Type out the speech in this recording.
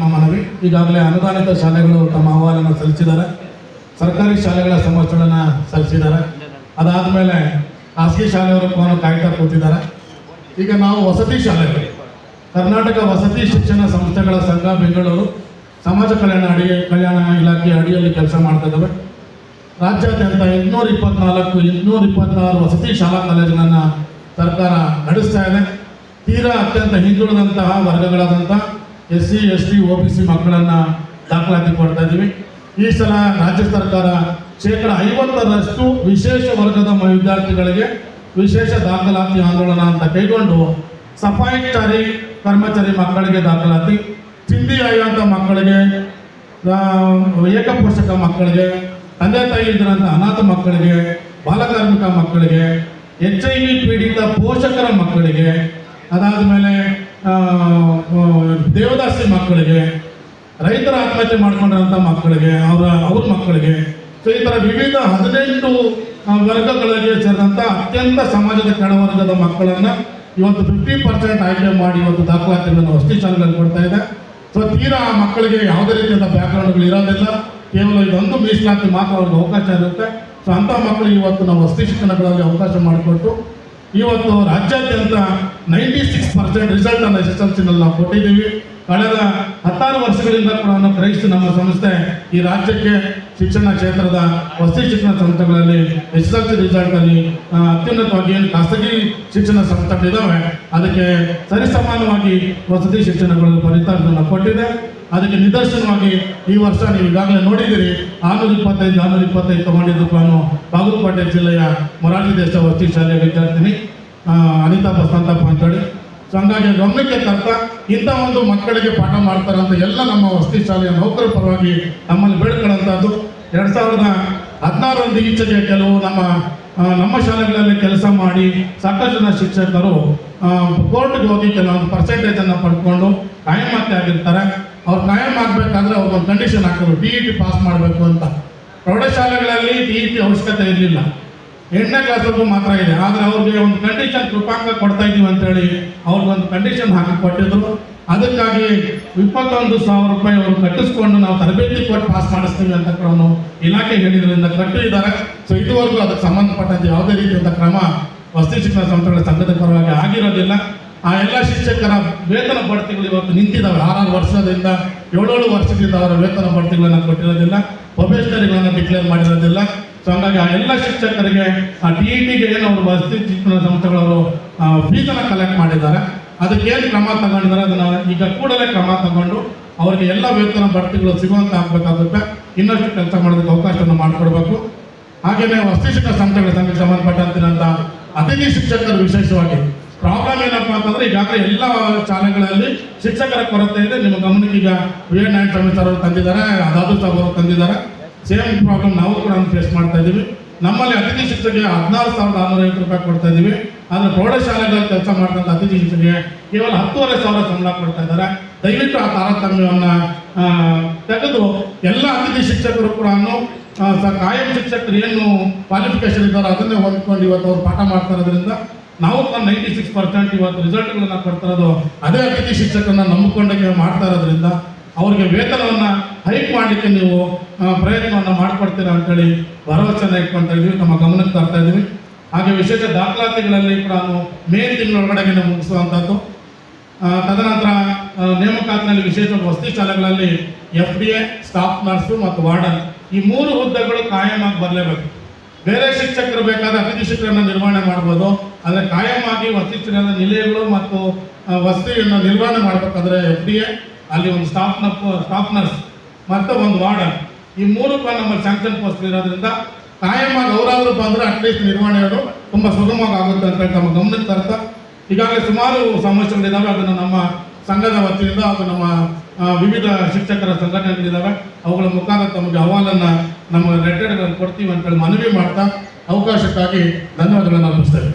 ನಮ್ಮ ಮನವಿ. ಈಗಾಗಲೇ ಅನುದಾನಿತ ಶಾಲೆಗಳು ತಮ್ಮ ಅಹವಾಲನ್ನು ಸಲ್ಲಿಸಿದ್ದಾರೆ. ಸರ್ಕಾರಿ ಶಾಲೆಗಳ ಸಮಸ್ಯೆಗಳನ್ನು ಸಲ್ಲಿಸಿದ್ದಾರೆ. ಅದಾದಮೇಲೆ ಖಾಸಗಿ ಶಾಲೆಯವರು ಕೂಡ ಕಾಯ್ತಾ ಕೂತಿದ್ದಾರೆ. ಈಗ ನಾವು ವಸತಿ ಶಾಲೆಗಳು, ಕರ್ನಾಟಕ ವಸತಿ ಶಿಕ್ಷಣ ಸಂಸ್ಥೆಗಳ ಸಂಘ ಬೆಂಗಳೂರು ಸಮಾಜ ಕಲ್ಯಾಣ ಅಡಿ, ಕಲ್ಯಾಣ ಇಲಾಖೆ ಅಡಿಯಲ್ಲಿ ಕೆಲಸ ಮಾಡ್ತಾ ಇದ್ದಾವೆ. ರಾಜ್ಯಾದ್ಯಂತ ಇನ್ನೂರ ಇಪ್ಪತ್ನಾಲ್ಕು ಇನ್ನೂರ ಇಪ್ಪತ್ತಾರು ವಸತಿ ಶಾಲಾ ಕಾಲೇಜುಗಳನ್ನು ಸರ್ಕಾರ ನಡೆಸ್ತಾ ಇದೆ. ತೀರಾ ಅತ್ಯಂತ ಹಿಂದುಳಿದಂತಹ ವರ್ಗಗಳಾದಂಥ S C S T O B C ಮಕ್ಕಳನ್ನು ದಾಖಲಾತಿ ಕೊಡ್ತಾ ಇದ್ದೀವಿ ಈ ಸಲ ರಾಜ್ಯ ಸರ್ಕಾರ ಶೇಕಡ ಐವತ್ತರಷ್ಟು ವಿಶೇಷ ವರ್ಗದ ವಿದ್ಯಾರ್ಥಿಗಳಿಗೆ ವಿಶೇಷ ದಾಖಲಾತಿ ಆಂದೋಲನ ಅಂತ ಕೈಗೊಂಡು ಸಫಾಯಿಚಾರಿ ಕರ್ಮಚಾರಿ ಮಕ್ಕಳಿಗೆ ದಾಖಲಾತಿ, ತಿಂಡಿ ಆಯುವಂಥ ಮಕ್ಕಳಿಗೆ ಏಕಪೋಷಕ ಮಕ್ಕಳಿಗೆ ತಂದೆ ತಾಯಿ ಇದ್ರಂಥ ಅನಾಥ ಮಕ್ಕಳಿಗೆ, ಬಾಲಕಾರ್ಮಿಕ ಮಕ್ಕಳಿಗೆ, ಎಚ್ ಐ ವಿ ಪೀಡಿತ ಪೋಷಕರ ಮಕ್ಕಳಿಗೆ ಅದಾದ ಮೇಲೆ ದೇವದಾಸಿ ಮಕ್ಕಳಿಗೆ, ರೈತರ ಆತ್ಮಹತ್ಯೆ ಮಾಡ್ಕೊಂಡಿರೋಂಥ ಮಕ್ಕಳಿಗೆ, ಅವರ, ಅವ್ರ ಮಕ್ಕಳಿಗೆ, ಸೊ ಈ ಥರ ವಿವಿಧ ಹದಿನೆಂಟು ವರ್ಗಗಳಿಗೆ ಸೇರಿದಂಥ ಅತ್ಯಂತ ಸಮಾಜದ ಕೆಳವರ್ಗದ ಮಕ್ಕಳನ್ನು ಇವತ್ತು ಫಿಫ್ಟಿ ಪರ್ಸೆಂಟ್ ಆಯ್ಕೆ ಮಾಡಿ ಇವತ್ತು ದಾಖಲಾತಿಗಳನ್ನು ವಸತಿ ಶಾಲೆಗಳಲ್ಲಿ ಕೊಡ್ತಾ ಇದೆ. ಸೊ ತೀರಾ ಆ ಮಕ್ಕಳಿಗೆ ಯಾವುದೇ ರೀತಿಯಾದ ಬ್ಯಾಕ್ಗ್ರೌಂಡ್ಗಳು ಇರೋದಿಲ್ಲ. ಕೇವಲ ಇದೊಂದು ಮೀಸಲಾತಿ ಮಾತ್ರ ಅವ್ರಿಗೆ ಅವಕಾಶ ಇರುತ್ತೆ. ಸೊ ಅಂಥ ಮಕ್ಕಳಿಗೆ ಇವತ್ತು ನಾವು ವಸತಿ ಶಿಕ್ಷಣಗಳಲ್ಲಿ ಅವಕಾಶ ಮಾಡಿಕೊಟ್ಟು, ಇವತ್ತು ರಾಜ್ಯಾದ್ಯಂತ ನೈಂಟಿ ಸಿಕ್ಸ್ ಪರ್ಸೆಂಟ್ ರಿಸಲ್ಟ್ ಅನ್ನು ಎಸ್ ಎಸ್ ಎಲ್ ಸಿನಲ್ಲಿ ಕೊಟ್ಟಿದ್ದೀವಿ. ಕಳೆದ ಹತ್ತಾರು ವರ್ಷಗಳಿಂದ ಕೂಡ ನಾವು ಗ್ರಹಿಸಿ ನಮ್ಮ ಸಂಸ್ಥೆ ಈ ರಾಜ್ಯಕ್ಕೆ ಶಿಕ್ಷಣ ಕ್ಷೇತ್ರದ ವಸತಿ ಶಿಕ್ಷಣ ಸಂಸ್ಥೆಗಳಲ್ಲಿ ಎಸ್ ಎಸ್ ಎಲ್ ಸಿ ರಿಸಲ್ಟಲ್ಲಿ ಅತ್ಯುನ್ನತವಾಗಿ ಏನು ಖಾಸಗಿ ಶಿಕ್ಷಣ ಸಂಸ್ಥೆಗಳಿದ್ದಾವೆ ಅದಕ್ಕೆ ಸರಿಸಮಾನವಾಗಿ ವಸತಿ ಶಿಕ್ಷಣಗಳು ಫಲಿತಾಂಶವನ್ನು ಕೊಟ್ಟಿದೆ. ಅದಕ್ಕೆ ನಿದರ್ಶನವಾಗಿ ಈ ವರ್ಷ ನೀವು ಈಗಾಗಲೇ ನೋಡಿದ್ದೀರಿ. ಆರುನೂರ ಇಪ್ಪತ್ತೈದು ಆರುನೂರ ಇಪ್ಪತ್ತೈದು ತಗೊಂಡಿದ್ದು ಬಾಗಲಕೋಟೆ ಜಿಲ್ಲೆಯ ಮರಾಠಿ ದೇಶ ವಸತಿ ಶಾಲೆಯ ವಿದ್ಯಾರ್ಥಿನಿ. ಅನಿತಾ ಬಸವಂತಪ್ಪ ಅಂತೇಳಿ ಸೊ ಹಂಗಾಗಿ ಗಮನಕ್ಕೆ ತರ್ತಾ ಇಂಥ ಒಂದು ಮಕ್ಕಳಿಗೆ ಪಾಠ ಮಾಡ್ತಾರಂತ ಎಲ್ಲ ನಮ್ಮ ವಸತಿ ಶಾಲೆಯ ನೌಕರ ಪರವಾಗಿ ನಮ್ಮಲ್ಲಿ ಬೇಡ್ಕೊಳ್ಳೋಂಥದ್ದು ಎರಡು ಸಾವಿರದ ಹದಿನಾರರಂದು ಈಚೆಗೆ ಕೆಲವು ನಮ್ಮ ನಮ್ಮ ಶಾಲೆಗಳಲ್ಲಿ ಕೆಲಸ ಮಾಡಿ ಸಾಕಷ್ಟು ಜನ ಶಿಕ್ಷಕರು ಕೋರ್ಟ್ಗೆ ಹೋಗಿ ಕೆಲವೊಂದು ಪರ್ಸೆಂಟೇಜನ್ನು ಪಡ್ಕೊಂಡು ಕಾಯಮಾತಿ ಆಗಿರ್ತಾರೆ. ಅವ್ರು ಕಾಯಂ ಆಗಬೇಕಾದ್ರೆ ಅವ್ರಿಗೊಂದು ಕಂಡೀಷನ್ ಹಾಕೋರು ಟಿ ಇ ಟಿ ಪಾಸ್ ಮಾಡಬೇಕು ಅಂತ. ಪ್ರೌಢಶಾಲೆಗಳಲ್ಲಿ ಟಿ ಇ ಟಿ ಅವಶ್ಯಕತೆ ಇರಲಿಲ್ಲ. ಎಂಟನೇ ಕ್ಲಾಸ್ವರೆಗೂ ಮಾತ್ರ ಇದೆ. ಆದರೆ ಅವ್ರಿಗೆ ಒಂದು ಕಂಡೀಷನ್ ಕೃಪಾಂಗ ಕೊಡ್ತಾ ಹೇಳಿ ಅಂತೇಳಿ ಅವ್ರಿಗೊಂದು ಕಂಡೀಷನ್ ಹಾಕಿ ಕೊಟ್ಟಿದ್ರು. ಅದಕ್ಕಾಗಿ ಇಪ್ಪತ್ತೊಂದು ಸಾವಿರ ರೂಪಾಯಿ ಅವರು ಕಟ್ಟಿಸ್ಕೊಂಡು ನಾವು ತರಬೇತಿ ಕೊಟ್ಟು ಪಾಸ್ ಮಾಡಿಸ್ತೀವಿ ಅಂತ ಕೂಡ ಇಲಾಖೆ ಹೇಳಿದ್ರಿಂದ ಕಟ್ಟಿದ್ದಾರೆ. ಸೊ ಇದುವರೆಗೂ ಅದಕ್ಕೆ ಸಂಬಂಧಪಟ್ಟಂತೆ ಯಾವುದೇ ರೀತಿಯಂಥ ಕ್ರಮ ವಸತಿ ಶಿಕ್ಷಣ ಸಂಸ್ಥೆಗಳ ಸಂಘದ ಪರವಾಗಿ ಆಗಿರೋದಿಲ್ಲ. ಆ ಎಲ್ಲ ಶಿಕ್ಷಕರ ವೇತನ ಬಡ್ತಿಗಳು ಇವತ್ತು ನಿಂತಿದ್ದಾವೆ ಆರಾರು ವರ್ಷದಿಂದ, ಏಳೇಳು ವರ್ಷದಿಂದ ಅವರ ವೇತನ ಬಡ್ತಿಗಳನ್ನು ಕೊಟ್ಟಿರೋದಿಲ್ಲ. ಪ್ರೊಬೇಷನರಿಗಳನ್ನು ಡಿಕ್ಲೇರ್ ಮಾಡಿರೋದಿಲ್ಲ. ಸೊ ಹಂಗಾಗಿ ಆ ಎಲ್ಲ ಶಿಕ್ಷಕರಿಗೆ, ಆ ಟಿ ಇ ಟಿಗೆ ಏನು ಅವರು ವಸತಿ ಶಿಕ್ಷಣ ಸಂಸ್ಥೆಗಳವರು ಫೀಸನ್ನು ಕಲೆಕ್ಟ್ ಮಾಡಿದ್ದಾರೆ. ಅದಕ್ಕೆ ಏನು ಕ್ರಮ ತಗೊಂಡಿದ್ದಾರೆ ಅದನ್ನು ಈಗ ಕೂಡಲೇ ಕ್ರಮ ತಗೊಂಡು ಅವರಿಗೆ ಎಲ್ಲ ವೇತನ ಬಡ್ತಿಗಳು ಸಿಗುವಂತ ಆಗಬೇಕಾಗುತ್ತೆ. ಇನ್ನಷ್ಟು ಕೆಲಸ ಮಾಡೋದಕ್ಕೆ ಅವಕಾಶವನ್ನು ಮಾಡಿಕೊಡ್ಬೇಕು. ಹಾಗೆಯೇ ವಸತಿ ಶಿಕ್ಷಣ ಸಂಸ್ಥೆಗಳ ಸಂಘಕ್ಕೆ ಸಂಬಂಧಪಟ್ಟಂತಿರಂತ ಅತಿಥಿ ಶಿಕ್ಷಕರು ವಿಶೇಷವಾಗಿ. ಪ್ರಾಬ್ಲಮ್ ಏನಪ್ಪ ಅಂತಂದ್ರೆ ಈಗಾಗಲೇ ಎಲ್ಲ ಶಾಲೆಗಳಲ್ಲಿ ಶಿಕ್ಷಕರ ಕೊರತೆ ಇದೆ. ನಿಮ್ಮ ಗಮನಕ್ಕೆ ಈಗ ವಿ ಎನ್ ಸ್ವಾಮಿ ಸರ್ ಅವರು ತಂದಿದ್ದಾರೆ ಅದಾದು ಸಾಬ್ ಅವರು ತಂದಿದ್ದಾರೆ. ಸೇಮ್ ಪ್ರಾಬ್ಲಮ್ ನಾವು ಕೂಡ ಫೇಸ್ ಮಾಡ್ತಾ ಇದ್ದೀವಿ. ನಮ್ಮಲ್ಲಿ ಅತಿಥಿ ಶಿಕ್ಷಕರಿಗೆ ಹದಿನಾರು ಸಾವಿರದ ಆರುನೂರ ಐವತ್ತು ರೂಪಾಯಿ ಕೊಡ್ತಾ ಇದ್ದೀವಿ. ಆದರೆ ಪ್ರೌಢಶಾಲೆಗಳಲ್ಲಿ ಕೆಲಸ ಮಾಡ್ತಂಥ ಅತಿಥಿ ಶಿಕ್ಷಕರಿಗೆ ಕೇವಲ ಹತ್ತುವರೆ ಸಾವಿರ ಸಂಬಳ ಕೊಡ್ತಾ ಇದ್ದಾರೆ. ದಯವಿಟ್ಟು ಆ ತಾರತಮ್ಯವನ್ನು ತೆಗೆದು ಎಲ್ಲ ಅತಿಥಿ ಶಿಕ್ಷಕರು ಕೂಡ ಕಾಯಂ ಶಿಕ್ಷಕರು ಏನು ಕ್ವಾಲಿಫಿಕೇಶನ್ ಇದ್ದಾರೋ ಅದನ್ನೇ ಹೊಂದ್ಕೊಂಡು ಇವತ್ತು ಅವ್ರು ಪಾಠ ಮಾಡ್ತಾ ಇರೋದ್ರಿಂದ ನಾವು ಕೂಡ ನೈಂಟಿ ಸಿಕ್ಸ್ ಪರ್ಸೆಂಟ್ ಇವತ್ತು ರಿಸಲ್ಟ್ಗಳನ್ನು ಕೊಡ್ತಾ ಇರೋದು ಅದೇ ಅತಿಥಿ ಶಿಕ್ಷಕರನ್ನ ನಂಬಿಕೊಂಡಾಗೆ ಮಾಡ್ತಾ ಇರೋದ್ರಿಂದ ಅವ್ರಿಗೆ ವೇತನವನ್ನು ಹೈಕ್ ಮಾಡಲಿಕ್ಕೆ ನೀವು ಪ್ರಯತ್ನವನ್ನು ಮಾಡಿಕೊಡ್ತೀರಾ ಅಂತೇಳಿ ಭರವಸೆಯನ್ನು ಇಟ್ಕೊಳ್ತಾ ಇದ್ದೀವಿ ನಮ್ಮ ಗಮನಕ್ಕೆ ತರ್ತಾ ಇದ್ದೀವಿ ಹಾಗೆ ವಿಶೇಷ ದಾಖಲಾತಿಗಳಲ್ಲಿ ಕೂಡ ನಾವು ಮೇ ತಿಂಗಳೊಳಗಡೆಗೆ ಮುಗಿಸುವಂಥದ್ದು ತದನಂತರ ನೇಮಕಾತಿನಲ್ಲಿ ವಿಶೇಷ ವಸತಿ ಶಾಲೆಗಳಲ್ಲಿ F D A, staff nurse ಮತ್ತು ವಾರ್ಡನ್ ಈ ಮೂರು ಹುದ್ದೆಗಳು ಕಾಯಮಾಗಿ ಬರಲೇಬೇಕು. ಬೇರೆ ಶಿಕ್ಷಕರು ಬೇಕಾದ ಅತಿಥಿ ಶಿಕ್ಷಕರನ್ನು ನಿರ್ವಹಣೆ ಮಾಡ್ಬೋದು. ಆದರೆ ಕಾಯಮಾಗಿ ವಸತಿ ನಿಲಯಗಳು ಮತ್ತು ವಸತಿಯನ್ನು ನಿರ್ವಹಣೆ ಮಾಡಬೇಕಾದ್ರೆ ಎಫ್ ಡಿ ಎ ಅಲ್ಲಿ ಒಂದು ಸ್ಟಾಫ್ ಸ್ಟಾಫ್ ನರ್ಸ್ ಮತ್ತು ಒಂದು ವಾರ್ಡನ್ ಈ ಮೂರು ಕೂಡ ನಮ್ಮಲ್ಲಿ ಸ್ಯಾಂಕ್ಷನ್ ಪೋಸ್ಟ್ ಇರೋದ್ರಿಂದ ಕಾಯಮಾಗಿ ಅವರಾದರೂ ಬಂದರೆ ಅಟ್ಲೀಸ್ಟ್ ನಿರ್ವಹಣೆಗಳು ತುಂಬ ಸುಗಮವಾಗಿ ಆಗುತ್ತೆ ಅಂತ ನಮ್ಮ ಗಮನಕ್ಕೆ ತರ್ತಾ, ಈಗಾಗಲೇ ಸುಮಾರು ಸಮಸ್ಯೆಗಳಿದ್ದಾವೆ ಅದನ್ನು ನಮ್ಮ ಸಂಘದ ವತಿಯಿಂದ ಹಾಗೂ ನಮ್ಮ ವಿವಿಧ ಶಿಕ್ಷಕರ ಸಂಘಟನೆಗಳಿದ್ದಾವೆ, ಅವುಗಳ ಮುಖಾಂತರ ತಮಗೆ ಅಹವಾಲನ್ನು ನಮ್ಮ ಲೆಟರ್ಗಳನ್ನು ಕೊಡ್ತೀವಿ ಅಂತೇಳಿ ಮನವಿ ಮಾಡ್ತಾ, ಅವಕಾಶಕ್ಕಾಗಿ ಧನ್ಯವಾದಗಳನ್ನು ಅರ್ಪಿಸ್ತೇವೆ.